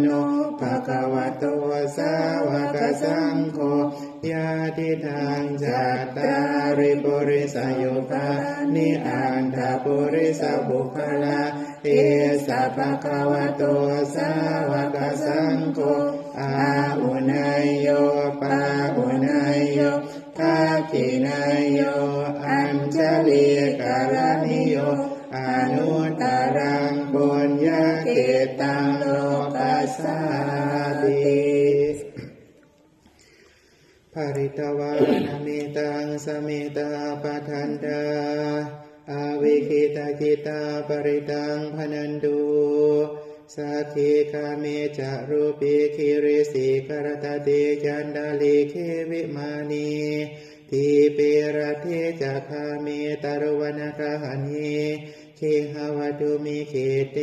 โนภะคะวะโตสาวกสังโฆยาทิทางจัตตาริปุริสโยคานิอันทปุริสบุคลาเอสะภะคะวะโตสาวกสัง ภริตวานามิตังสเมตาปะทันดาอาวิคิตาคิตาปริตังพนันดูสักขีคาเมจะรูปีคิริสิกรตเตจันดาลิเควิมานีทีเปรเทจะคาเมตรวนกหันีเคหาวตุมิเคเต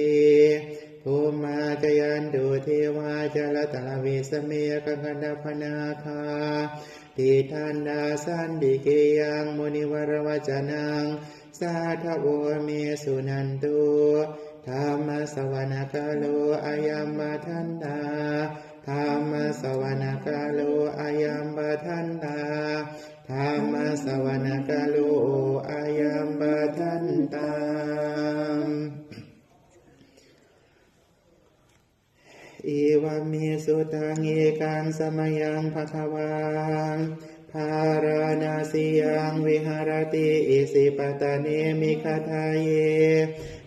ภูมาจยันตุเทวาจลตลวิสเมยกังกันดาพนาคาทิทันดาสันดิเกยังมุนิวรวจนัง สาทโวเมสุนันตุธรรมสวนาคาโลอายัมมาทันตาธรรมสวนาคาโลอายัมมาทันตาธรรมสวนาคาโลอายัมมาทันตา อีวามีสุตังเอกังสมยังภควังภารณาสียังวิหารติอิสิปตาเนมิคาทาเย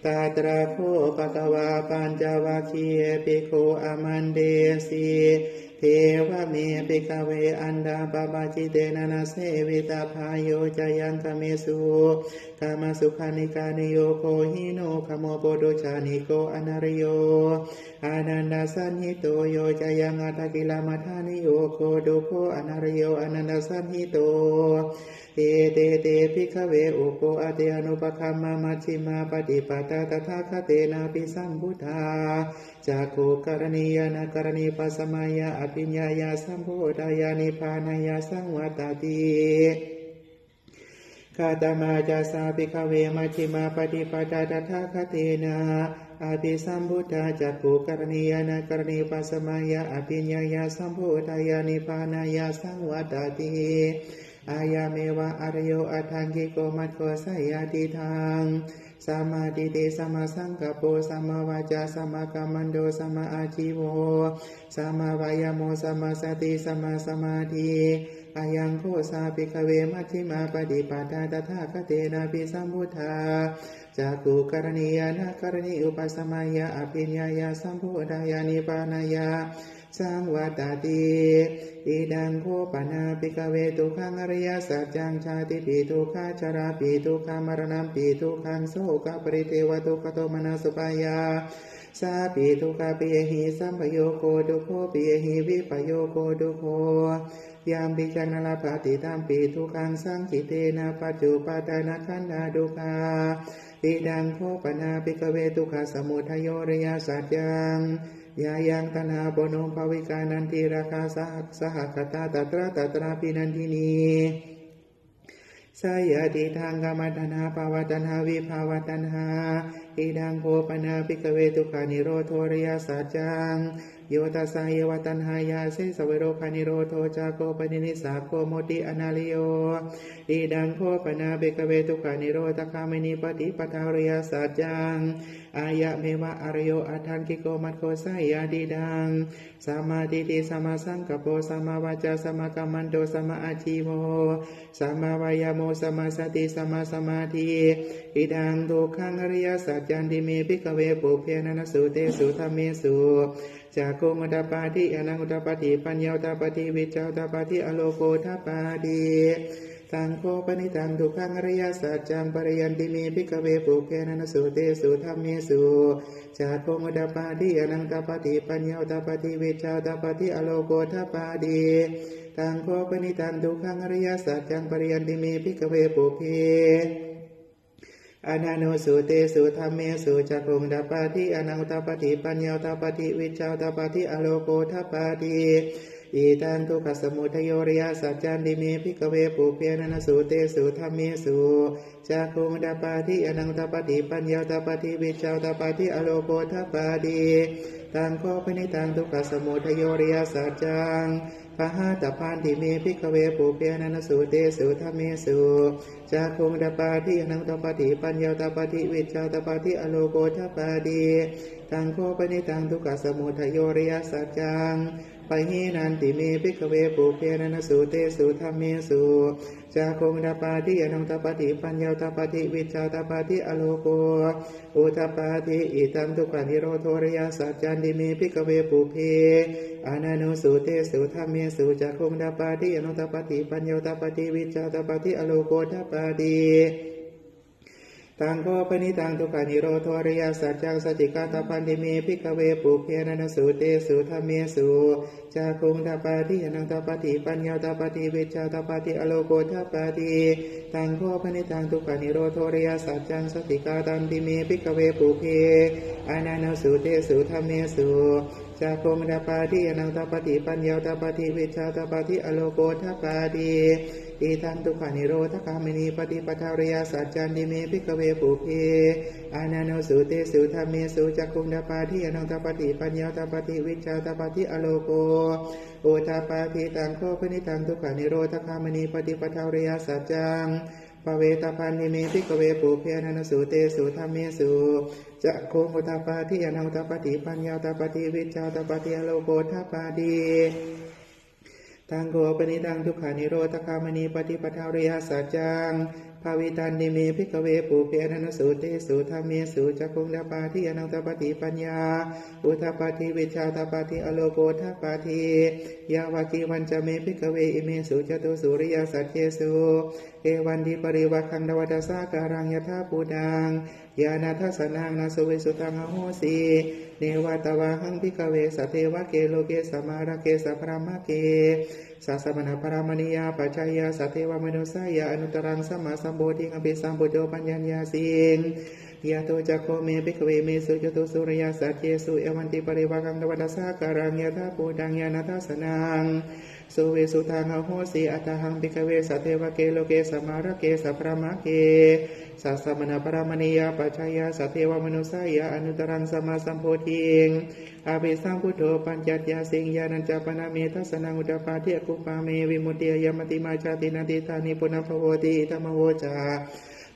ตาตราโคปะกวาปัญจวัคคียปิโคอามันเดสี เทวเมปิกเวอันดาปปาจิเตนะนาเสวิตาพายโยจายังคเมสุกามสุขานิกานิโยโคหิโนขโมโปโดชานิโกอนาริโยอานันดาสันหิโตโยจายังอัตกิลามัทานิโยโคดุโคอนาริโยอนันดาสันหิโตเตเตเตพิกเวอุโปอเตอนุปคัมมามัชิมาปฏิปตาตถาคเตนาปิสัมพุทธาจากโคกรณียานกรณีปัสมายาอภิญญายาสัมโพธายานิพานายาสังวัตติคาตมาจาสาปิคเวมัชฌิมาปฏิปทาตถาคเตนะอาภิสัมพุทธาจักขุกรณียานกรณีปัสมายาอภิญญายาสัมโพธายานิพานายาสังวัตติ อายาเมวะอารโยอัฏฐังกิโกมัตโกสยาติทางสัมมาทิฏฐิสัมมาสังกัปปสัมมาวาจาสัมมากัมมันโดสัมมาอาชีโวสัมมาวายโมสัมมาสติสัมมาสมาธิอายังโคสาปิกเวมัชฌิมาปฏิปทาตถาคเตนะปิสัมพุทธาจากกุกรณียานะกรณีอุปสมัยยาอภิญญายาสัมโพธายานิปานายา สังวัตติอิดังโคปนาปิกเวตุขังอริยสัจจังชาติปีตุขาชราปีตุขามรณะปีตุขังโสกปริเทวตุกโตมนาสุปายาสาปีตุกาปิยหิสัมปโยโคตุโคปิยหิวิปโยโคตุโคยามปิจังนลปฏิตามปีทุขังสังกิเตนะปัจจุปตานาคันนาดุคา อิดังโคปนาปิกเวตุขสมุทโยริยสัจยังยายังตนาปนมภวิกานันทีราคาสหสหคตาตตระตตราปินันทินี สายติทางกรรมตนาภาวตนาวิภาวตนาอิดังโคปนาปิกเวตุกานิโรโทริยสัจจังโยตัสายวตันหายาเสสเวโรคานิโรโทจาโกปนินิสาโกโมติอนาลิโยอิดังโคปนาเบกเวตุกานิโรตคามินิปฏิปทาริยสัจจัง อายะเมวะอารโยอัทังกิโกมัตโกสายาดีดังสัมมาทิฏฐิสัมมาสังกัปโปสัมมาวาจาสัมมากัมมันโตสัมมาอาชีโมสัมมาวายโมสัมมาสติสัมมาสมาธิอิดังทุกขังอริยสัจจันติเมพิกเวปุเพนันสุเตสุธรรมเมสุจากโกมตปาทิอนังอุตปาติปัญญาอุตปาติวิจาอุตปาติอโลโกทปาติ ตังโคปนิตังทุกขังอริยสัจจังปริยันติเมพิกเวปุเพนันสุเตสุธรรมเมสุจากโกมตปาทิอนังอุตปาติปัญญาอุตปาติวิจาอุตปาติอโลโกทปาติตังโคปนิตังทุกขังอริยสัจจังปริยันติเมพิกเวปุเพอนาโนสุเตสุธรรมเมสุจักขุงดาปาทิอนังอุตปาติปัญญาอุตปาติวิจาอุตปาติอโลโกทปาติ อีตันทุกขสมุทโยริยสัจจันติเมพิกเวปุเพนันสุเตสุธรรมเมสุจักขุงดาปาทิอนังอุตปาติปัญญาอุตปาติวิจาอุตปาติอโลโกทปาติตังโคปนิตังทุกขสมุทัยโยริยสัจจังปะหาตพันธิเมพิกเวปุเพนันสุเตสุธรรมเมสุจาคงตปาทิอนังตปาติปัญญาตปาติวิชาตปาติอโลโกทปาดีตังโคปนิตังทุกขสมุทัยโยริยสัจจัง ปหินันติเมพิกเวปุเพนันสุเตสุธรรมเมสุจาคงตาปาทิอนังตปาติปัญญาตาปาติวิชาตาปาติอโลโกอุทปาทิอิตัมทุกขานิโรโทริยสัจจันติเมพิกเวปุเพอานานุสุเตสุธรรมเมสุจักขุมดาปาติอนุตปาติปัญโยตาปาติวิจาตาปาติอโลโกทปาติ ตังโกปนิตังทุกขานิโรโทริยสัจจังสจิกาตปันติเมพิกเวปุเพนันสุเตสุธรรมเมสุจักขุมดาปาติอนุตปาติปัญโยตปาติวิจาตปาติอโลโกทปาติตังโกปนิตังทุกขานิโรโทริยสัจจังสติกาตันติเมพิกเวปุเพอานานุสุเตสุธรรมเมสุจักขุมดาปาติอนุตปาติปัญโยตปาติวิจาตปาติอโลโกทปา อิทังทุกขานิโรธคามินีปฏิปทาริยสัจจันติเมพิกเวปุเพอานาโนสุเตสุธรรมเมสุจักคุงดาปาทิอนังตปฏิปัญญาตปฏิวิชาตปฏิอโลโกโอทาปาทิตังโคปนิตังทุกขานิโรธคามินีปฏิปทาริยสัจจังปเวตาพันนิเมพิกเวปุเพอนันสุเตสุธรรมเมสุจักคุงอุทาปาทิอนังตปฏิปัญญาตปฏิวิชาตปฏิอโลโกทาปาดี ตังโกปนิตังทุกขานิโรธคามณีปฏิปทาริยสัจจังภาวิตันนิเมพิกเวปุเพนันสุเตสุธรรมเมสุจักุงดาปาทิอนังตปฏิปัญญา อุทปาทิวิชาตปาทิอโลโกทปาทิยาวากีวันจะเมพิกเวอิเมสุจตุสุริยสัจเจสุเอวันดิปริวัคังดวัตสาการังยถาปูดังยานาทัสนังนาสุวิสุตังโหสีเนวตวาหังพิกเวสเทวะเกโลเกสมาระเกสพรามเกสัสมณปรามณียาปัจจยาสัตเทวมนุสายาอนุตรังสมาสัมโพธิอภิสัมพุโธปัญญญาสิงยาโตจักโคเมภิกเวเมสุจตุสุริยสัจเจสุเอวันติปริวากังตวัตสาการังยะธาปูดังยานาทัสนัง สุเวสุทางอโหสีอัตหังภิกขเวสัตเทวเกโลเกสมาระเกสัพรามะเกสัสมณปรามณียาปัจจายาสัตเทวมนุสายาอนุตรังสมาสัมโพธิงอาภิสัมพุทโธปัญจยาสิงยานัญจปนาเมทัสนังอุตปาเทกุปาเมวิมุตติยมติมาชาตินาติธานิปุณพโวติธรรมโวจา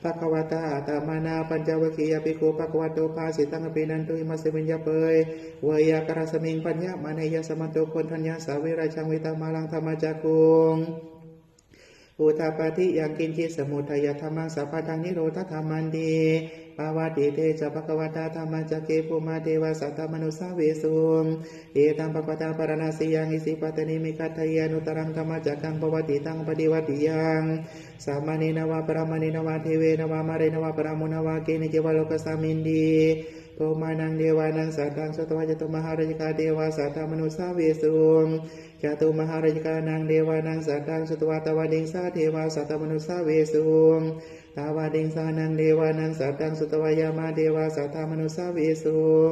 ภะคะวตาตามานาปัญจวัคคียปิโกภะคะวะโตภาสิตังอภินันตุอิมัสสิมิญญาเปยเวยากรสมิงปัญญามานยสมันโตคนทัญญาสาวิราชังวิตามาลังธรรมจักกุง อุทาปาทิยังกินจิสมุทัยธรรมังสัพพทังนิโรธธรรมันดีปาวาติเตจะภควตาธรรมัจเกปุมาเทวสัตตมนุสาเวสุงเอตังปะปตังปรณาสิยังอิสิปตนิมิคัตยานุตรังธรรมจักังปวัติตังปฏิวัติยังสามานินวาปรามานินวาเทเวนวามาเรนวาปรามุนวาเกนิเจวโลกสามินดี โพมานังเดวานังสัตตังสตวะจตุมหาราชกาเดวาสัตตมนุสาเวสุงจตุมหาราชกานังเดวานังสัตตังสตวาตวาดิงสาเทวาสัตตมนุสาเวสุงตาวาดิงสานังเดวานังสัตตังสตวายามาเดวาสัตตมนุสาเวสุง